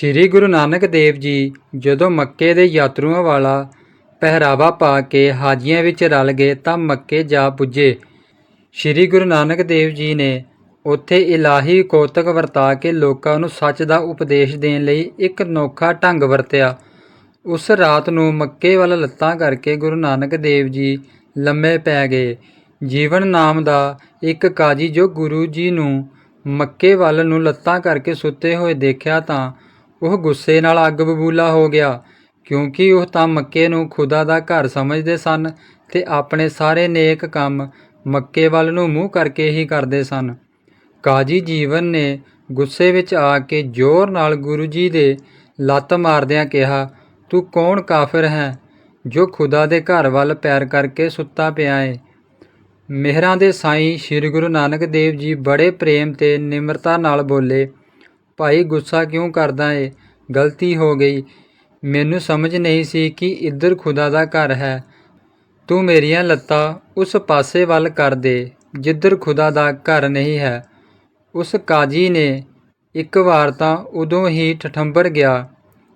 ਸ੍ਰੀ ਗੁਰੂ ਨਾਨਕ ਦੇਵ ਜੀ ਜਦੋਂ ਮੱਕੇ ਦੇ ਯਾਤਰੂਆਂ ਵਾਲਾ ਪਹਿਰਾਵਾ ਪਾ ਕੇ ਹਾਜੀਆਂ ਵਿੱਚ ਰਲ ਗਏ ਤਾਂ ਮੱਕੇ ਜਾ ਪੁੱਜੇ। ਸ੍ਰੀ ਗੁਰੂ ਨਾਨਕ ਦੇਵ ਜੀ ਨੇ ਉੱਥੇ ਇਲਾਹੀ ਕੋਤਕ ਵਰਤਾ ਕੇ ਲੋਕਾਂ ਨੂੰ ਸੱਚ ਦਾ ਉਪਦੇਸ਼ ਦੇਣ ਲਈ ਇੱਕ ਅਨੋਖਾ ਢੰਗ ਵਰਤਿਆ। ਉਸ ਰਾਤ ਨੂੰ ਮੱਕੇ ਵੱਲ ਲੱਤਾਂ ਕਰਕੇ ਗੁਰੂ ਨਾਨਕ ਦੇਵ ਜੀ ਲੰਮੇ ਪੈ ਗਏ। ਜੀਵਨ ਨਾਮ ਦਾ ਇੱਕ ਕਾਜੀ ਜੋ ਗੁਰੂ ਜੀ ਨੂੰ ਮੱਕੇ ਵੱਲ ਨੂੰ ਲੱਤਾਂ ਕਰਕੇ ਸੁੱਤੇ ਹੋਏ ਦੇਖਿਆ ਤਾਂ ਉਹ ਗੁੱਸੇ ਨਾਲ ਅੱਗ ਬਬੂਲਾ ਹੋ ਗਿਆ, ਕਿਉਂਕਿ ਉਹ ਤਾਂ ਮੱਕੇ ਨੂੰ ਖੁਦਾ ਦਾ ਘਰ ਸਮਝਦੇ ਸਨ ਤੇ ਆਪਣੇ ਸਾਰੇ ਨੇਕ ਕੰਮ ਮੱਕੇ ਵੱਲ ਨੂੰ ਮੂੰਹ ਕਰਕੇ ਹੀ ਕਰਦੇ ਸਨ। ਕਾਜੀ ਜੀਵਨ ਨੇ ਗੁੱਸੇ ਵਿੱਚ ਆ ਕੇ ਜ਼ੋਰ ਨਾਲ ਗੁਰੂ ਜੀ ਦੇ ਲੱਤ ਮਾਰਦਿਆਂ ਕਿਹਾ, ਤੂੰ ਕੌਣ ਕਾਫਰ ਹੈ ਜੋ ਖੁਦਾ ਦੇ ਘਰ ਵੱਲ ਪੈਰ ਕਰਕੇ ਸੁੱਤਾ ਪਿਆ ਏ? ਮਿਹਰਾਂ ਦੇ ਸਾਈਂ ਸ੍ਰੀ ਗੁਰੂ ਨਾਨਕ ਦੇਵ ਜੀ ਬੜੇ ਪ੍ਰੇਮ ਤੇ ਨਿਮਰਤਾ ਨਾਲ ਬੋਲੇ ਭਾਈ ਗੁੱਸਾ ਕਿਉਂ ਕਰਦਾ ਏ? ਗਲਤੀ ਹੋ ਗਈ। ਮੈਨੂੰ ਸਮਝ ਨਹੀਂ ਸੀ ਕਿ ਇੱਧਰ ਖੁਦਾ ਦਾ ਘਰ ਹੈ। ਤੂੰ ਮੇਰੀਆਂ ਲੱਤਾਂ ਉਸ ਪਾਸੇ ਵੱਲ ਕਰ ਦੇ, ਜਿੱਧਰ ਖੁਦਾ ਦਾ ਘਰ ਨਹੀਂ ਹੈ। ਉਸ ਕਾਜੀ ਨੇ ਇੱਕ ਵਾਰ ਤਾਂ ਉਦੋਂ ਹੀ ਠਠੰਬਰ ਗਿਆ।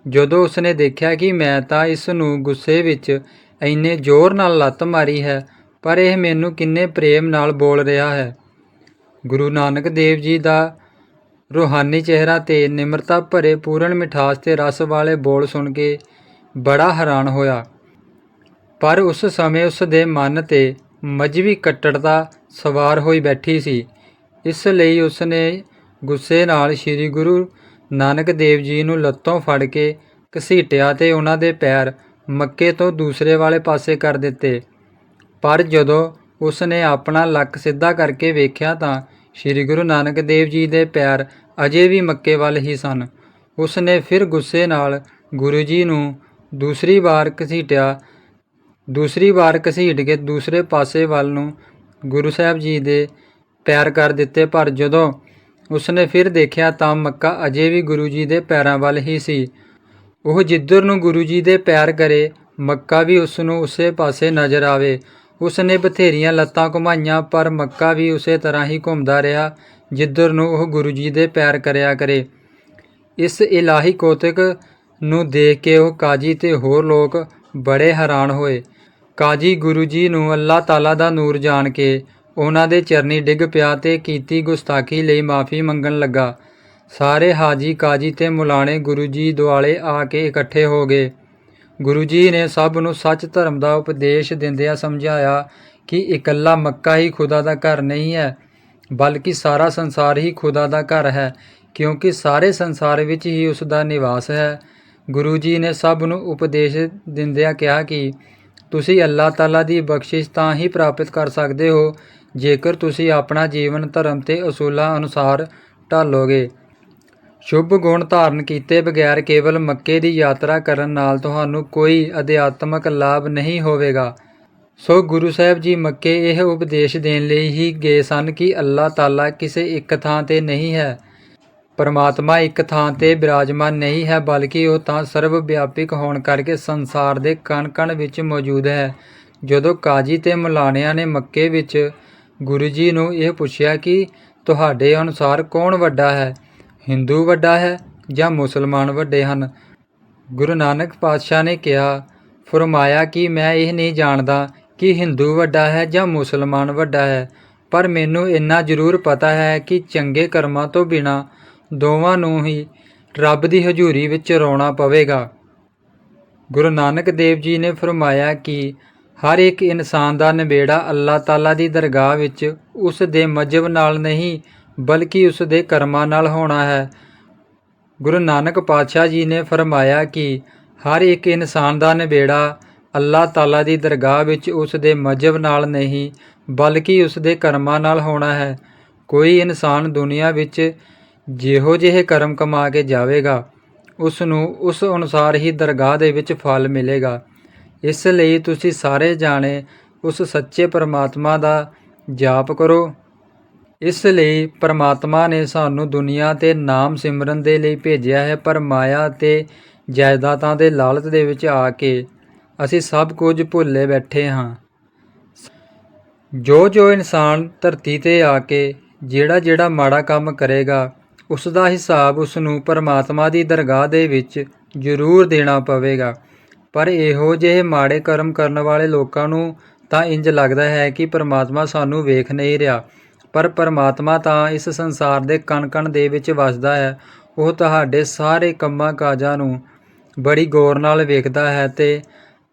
ਜਦੋਂ ਉਸਨੇ ਦੇਖਿਆ ਕਿ ਮੈਂ ਤਾਂ ਇਸ ਨੂੰ ਗੁੱਸੇ ਵਿੱਚ ਇੰਨੇ ਜ਼ੋਰ ਨਾਲ ਲੱਤ ਮਾਰੀ ਹੈ, ਪਰ ਇਹ ਮੈਨੂੰ ਕਿੰਨੇ ਪ੍ਰੇਮ ਨਾਲ ਬੋਲ ਰਿਹਾ ਹੈ। ਗੁਰੂ ਨਾਨਕ ਦੇਵ ਜੀ ਦਾ ਰੂਹਾਨੀ ਚਿਹਰਾ ਤੇ ਨਿਮਰਤਾ ਭਰੇ ਪੂਰਨ ਮਿਠਾਸ ਤੇ ਰਸ ਵਾਲੇ ਬੋਲ ਸੁਣ ਕੇ ਬੜਾ ਹੈਰਾਨ ਹੋਇਆ। ਪਰ ਉਸ ਸਮੇਂ ਉਸ ਦੇ ਮਨ ਤੇ ਮਜਵੀ ਕੱਟੜਤਾ ਸਵਾਰ ਹੋਈ ਬੈਠੀ ਸੀ। ਇਸ ਲਈ ਉਸ ਨੇ ਗੁੱਸੇ ਨਾਲ ਸ੍ਰੀ ਗੁਰੂ ਨਾਨਕ ਦੇਵ ਜੀ ਨੂੰ ਲੱਤੋਂ ਫੜ ਕੇ ਘਸੀਟਿਆ ਤੇ ਉਹਨਾਂ ਦੇ ਪੈਰ ਮੱਕੇ ਤੋਂ ਦੂਸਰੇ ਵਾਲੇ ਪਾਸੇ ਕਰ ਦਿੱਤੇ। ਪਰ ਜਦੋਂ ਉਸ ਨੇ ਆਪਣਾ ਲੱਕ ਸਿੱਧਾ ਕਰਕੇ ਵੇਖਿਆ ਤਾਂ ਸ੍ਰੀ ਗੁਰੂ ਨਾਨਕ ਦੇਵ ਜੀ ਦੇ ਪੈਰ ਅਜੇ ਵੀ ਮੱਕੇ ਵੱਲ ਹੀ ਸਨ। ਉਸ ਨੇ ਫਿਰ ਗੁੱਸੇ ਨਾਲ ਗੁਰੂ ਜੀ ਨੂੰ ਦੂਸਰੀ ਵਾਰ ਘਸੀਟਿਆ। ਦੂਸਰੀ ਵਾਰ ਘਸੀਟ ਕੇ ਦੂਸਰੇ ਪਾਸੇ ਵੱਲ ਨੂੰ ਗੁਰੂ ਸਾਹਿਬ ਜੀ ਦੇ ਪੈਰ ਕਰ ਦਿੱਤੇ। ਪਰ ਜਦੋਂ ਉਸਨੇ ਫਿਰ ਦੇਖਿਆ ਤਾਂ ਮੱਕਾ ਅਜੇ ਵੀ ਗੁਰੂ ਜੀ ਦੇ ਪੈਰਾਂ ਵੱਲ ਹੀ ਸੀ। ਉਹ ਜਿੱਧਰ ਨੂੰ ਗੁਰੂ ਜੀ ਦੇ ਪੈਰ ਕਰੇ, ਮੱਕਾ ਵੀ ਉਸ ਨੂੰ ਉਸੇ ਪਾਸੇ ਨਜ਼ਰ ਆਵੇ। ਉਸ ਨੇ ਬਥੇਰੀਆਂ ਲੱਤਾਂ ਘੁਮਾਈਆਂ, ਪਰ ਮੱਕਾ ਵੀ ਉਸੇ ਤਰ੍ਹਾਂ ਹੀ ਘੁੰਮਦਾ ਰਿਹਾ, ਜਿੱਧਰ ਨੂੰ ਉਹ ਗੁਰੂ ਜੀ ਦੇ ਪੈਰ ਕਰਿਆ ਕਰੇ। ਇਸ ਇਲਾਹੀ ਕੋਤਕ ਨੂੰ ਦੇਖ ਕੇ ਉਹ ਕਾਜੀ ਤੇ ਹੋਰ ਲੋਕ ਬੜੇ ਹੈਰਾਨ ਹੋਏ। ਕਾਜੀ ਗੁਰੂ ਜੀ ਨੂੰ ਅੱਲਾਹ ਤਾਲਾ ਦਾ ਨੂਰ ਜਾਣ ਕੇ ਉਹਨਾਂ ਦੇ ਚਰਨੀ ਡਿੱਗ ਪਿਆ ਤੇ ਕੀਤੀ ਗੁਸਤਾਖੀ ਲਈ ਮਾਫੀ ਮੰਗਣ ਲੱਗਾ। ਸਾਰੇ ਹਾਜੀ ਕਾਜੀ ਤੇ ਮੁਲਾਣੇ ਗੁਰੂ ਜੀ ਦੁਆਲੇ ਆ ਕੇ ਇਕੱਠੇ ਹੋ ਗਏ। ਗੁਰੂ ਜੀ ਨੇ ਸਭ ਨੂੰ ਸੱਚ ਧਰਮ ਦਾ ਉਪਦੇਸ਼ ਦਿੰਦਿਆਂ ਸਮਝਾਇਆ ਕਿ ਇਕੱਲਾ ਮੱਕਾ ਹੀ ਖੁਦਾ ਦਾ ਘਰ ਨਹੀਂ ਹੈ, ਬਲਕਿ ਸਾਰਾ ਸੰਸਾਰ ਹੀ ਖੁਦਾ ਦਾ ਘਰ ਹੈ, ਕਿਉਂਕਿ ਸਾਰੇ ਸੰਸਾਰ ਵਿੱਚ ਹੀ ਉਸ ਦਾ ਨਿਵਾਸ ਹੈ। ਗੁਰੂ ਜੀ ਨੇ ਸਭ ਨੂੰ ਉਪਦੇਸ਼ ਦਿੰਦਿਆਂ ਕਿਹਾ ਕਿ ਤੁਸੀਂ ਅੱਲਾਹ ਤਾਲਾ ਦੀ ਬਖਸ਼ਿਸ਼ ਤਾਂ ਹੀ ਪ੍ਰਾਪਤ ਕਰ ਸਕਦੇ ਹੋ, ਜੇਕਰ ਤੁਸੀਂ ਆਪਣਾ ਜੀਵਨ ਧਰਮ ਤੇ ਅਸੂਲਾਂ ਅਨੁਸਾਰ ਢਾਲੋਗੇ। ਸ਼ੁਭ ਗੁਣ ਧਾਰਨ ਕੀਤੇ ਬਗੈਰ ਕੇਵਲ ਮੱਕੇ ਦੀ ਯਾਤਰਾ ਕਰਨ ਨਾਲ ਤੁਹਾਨੂੰ ਕੋਈ ਅਧਿਆਤਮਕ ਲਾਭ ਨਹੀਂ ਹੋਵੇਗਾ। ਸੋ ਗੁਰੂ ਸਾਹਿਬ ਜੀ ਮੱਕੇ ਇਹ ਉਪਦੇਸ਼ ਦੇਣ ਲਈ ਹੀ ਗਏ ਸਨ ਕਿ ਅੱਲਾਹ ਤਾਲਾ ਕਿਸੇ ਇੱਕ ਥਾਂ ਤੇ ਨਹੀਂ ਹੈ। ਪਰਮਾਤਮਾ ਇੱਕ ਥਾਂ ਤੇ ਬਿਰਾਜਮਾਨ ਨਹੀਂ ਹੈ, ਬਲਕਿ ਉਹ ਤਾਂ ਸਰਵ ਵਿਆਪਕ ਹੋਣ ਕਰਕੇ ਸੰਸਾਰ ਦੇ ਕਣ-ਕਣ ਵਿੱਚ ਮੌਜੂਦ ਹੈ। ਜਦੋਂ ਕਾਜੀ ਤੇ ਮਲਾਣਿਆਂ ਨੇ ਮੱਕੇ ਵਿੱਚ ਗੁਰੂ ਜੀ ਨੂੰ ਇਹ ਪੁੱਛਿਆ ਕਿ ਤੁਹਾਡੇ ਅਨੁਸਾਰ ਕੌਣ ਵੱਡਾ ਹੈ ਹਿੰਦੂ ਵੱਡਾ ਹੈ ਜਾਂ ਮੁਸਲਮਾਨ ਵੱਡੇ ਹਨ? ਗੁਰੂ ਨਾਨਕ ਪਾਤਸ਼ਾਹ ਨੇ ਕਿਹਾ, ਫਰਮਾਇਆ ਕਿ ਮੈਂ ਇਹ ਨਹੀਂ ਜਾਣਦਾ ਕਿ ਹਿੰਦੂ ਵੱਡਾ ਹੈ ਜਾਂ ਮੁਸਲਮਾਨ ਵੱਡਾ ਹੈ, ਪਰ ਮੈਨੂੰ ਇੰਨਾ ਜ਼ਰੂਰ ਪਤਾ ਹੈ ਕਿ ਚੰਗੇ ਕਰਮਾਂ ਤੋਂ ਬਿਨਾ ਦੋਵਾਂ ਨੂੰ ਹੀ ਰੱਬ ਦੀ ਹਜ਼ੂਰੀ ਵਿੱਚ ਰੋਣਾ ਪਵੇਗਾ। ਗੁਰੂ ਨਾਨਕ ਦੇਵ ਜੀ ਨੇ ਫਰਮਾਇਆ ਕਿ ਹਰ ਇੱਕ ਇਨਸਾਨ ਦਾ ਨਿਬੇੜਾ ਅੱਲਾਹ ਤਾਲਾ ਦੀ ਦਰਗਾਹ ਵਿੱਚ ਉਸ ਦੇ ਮਜਬ ਨਾਲ ਨਹੀਂ ਬਲਕਿ ਉਸ ਦੇ ਕਰਮਾਂ ਨਾਲ ਹੋਣਾ ਹੈ। ਗੁਰੂ ਨਾਨਕ ਪਾਤਸ਼ਾਹ ਜੀ ਨੇ ਫਰਮਾਇਆ ਕਿ ਹਰ ਇੱਕ ਇਨਸਾਨ ਦਾ ਨਿਬੇੜਾ ਅੱਲਾਹ ਤਾਲਾ ਦੀ ਦਰਗਾਹ ਵਿੱਚ ਉਸ ਦੇ ਮਜਬ ਨਾਲ ਨਹੀਂ, ਬਲਕਿ ਉਸ ਦੇ ਕਰਮਾਂ ਨਾਲ ਹੋਣਾ ਹੈ। ਕੋਈ ਇਨਸਾਨ ਦੁਨੀਆ ਵਿੱਚ ਜਿਹੋ ਜਿਹੇ ਕਰਮ ਕਮਾ ਕੇ ਜਾਵੇਗਾ ਉਸ ਨੂੰ ਉਸ ਅਨੁਸਾਰ ਹੀ ਦਰਗਾਹ ਦੇ ਵਿੱਚ ਫਲ ਮਿਲੇਗਾ। ਇਸ ਲਈ ਤੁਸੀਂ ਸਾਰੇ ਜਾਣੇ ਉਸ ਸੱਚੇ ਪਰਮਾਤਮਾ ਦਾ ਜਾਪ ਕਰੋ। ਇਸ ਲਈ ਪਰਮਾਤਮਾ ਨੇ ਸਾਨੂੰ ਦੁਨੀਆ ਤੇ ਨਾਮ ਸਿਮਰਨ ਦੇ ਲਈ ਭੇਜਿਆ ਹੈ, ਪਰ ਮਾਇਆ ਤੇ ਜਾਇਦਾਦਾਂ ਦੇ ਲਾਲਚ ਦੇ ਵਿੱਚ ਆ ਕੇ ਅਸੀਂ ਸਭ ਕੁਝ ਭੁੱਲੇ ਬੈਠੇ ਹਾਂ। ਜੋ ਜੋ ਇਨਸਾਨ ਧਰਤੀ ਤੇ ਆ ਕੇ ਜਿਹੜਾ ਜਿਹੜਾ ਮਾੜਾ ਕੰਮ ਕਰੇਗਾ, ਉਸ ਦਾ ਹਿਸਾਬ ਉਸ ਨੂੰ ਪਰਮਾਤਮਾ ਦੀ ਦਰਗਾਹ ਦੇ ਵਿੱਚ ਜ਼ਰੂਰ ਦੇਣਾ ਪਵੇਗਾ। ਪਰ ਇਹੋ ਜਿਹੇ ਮਾੜੇ ਕਰਮ ਕਰਨ ਵਾਲੇ ਲੋਕਾਂ ਨੂੰ ਤਾਂ ਇੰਜ ਲੱਗਦਾ ਹੈ ਕਿ ਪਰਮਾਤਮਾ ਸਾਨੂੰ ਵੇਖ ਨਹੀਂ ਰਿਹਾ। ਪਰ ਪਰਮਾਤਮਾ ਤਾਂ ਇਸ ਸੰਸਾਰ ਦੇ ਕਣ-ਕਣ ਦੇ ਵਿੱਚ ਵਸਦਾ ਹੈ। ਉਹ ਤੁਹਾਡੇ ਸਾਰੇ ਕੰਮਾਂ ਕਾਜਾਂ ਨੂੰ ਬੜੀ ਗੌਰ ਨਾਲ ਵੇਖਦਾ ਹੈ ਤੇ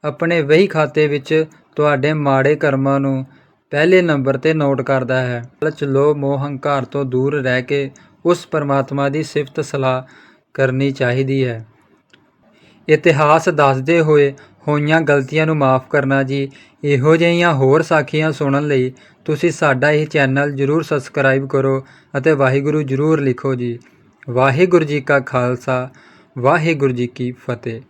ਆਪਣੇ ਵਹੀ ਖਾਤੇ ਵਿੱਚ ਤੁਹਾਡੇ ਮਾੜੇ ਕਰਮਾਂ ਨੂੰ ਪਹਿਲੇ ਨੰਬਰ ਤੇ ਨੋਟ ਕਰਦਾ ਹੈ। ਲਾਲਚ ਲੋਭ ਮੋਹ ਹੰਕਾਰ ਤੋਂ ਦੂਰ ਰਹਿ ਕੇ ਉਸ ਪਰਮਾਤਮਾ ਦੀ ਸਿਫਤ ਸਲਾਹ ਕਰਨੀ ਚਾਹੀਦੀ ਹੈ। ਇਤਿਹਾਸ ਦੱਸਦੇ ਹੋਏ ਹੋਈਆਂ ਗਲਤੀਆਂ ਨੂੰ ਮਾਫ ਕਰਨਾ ਜੀ। ਇਹੋ ਜਿਹੀਆਂ ਹੋਰ ਸਾਖੀਆਂ ਸੁਣਨ ਲਈ ਤੁਸੀਂ ਸਾਡਾ ਇਹ ਚੈਨਲ ਜਰੂਰ ਸਬਸਕ੍ਰਾਈਬ ਕਰੋ ਅਤੇ ਵਾਹਿਗੁਰੂ ਜਰੂਰ ਲਿਖੋ ਜੀ। ਵਾਹਿਗੁਰੂ ਜੀ ਕਾ ਖਾਲਸਾ, ਵਾਹਿਗੁਰੂ ਜੀ ਕੀ ਫਤਿਹ।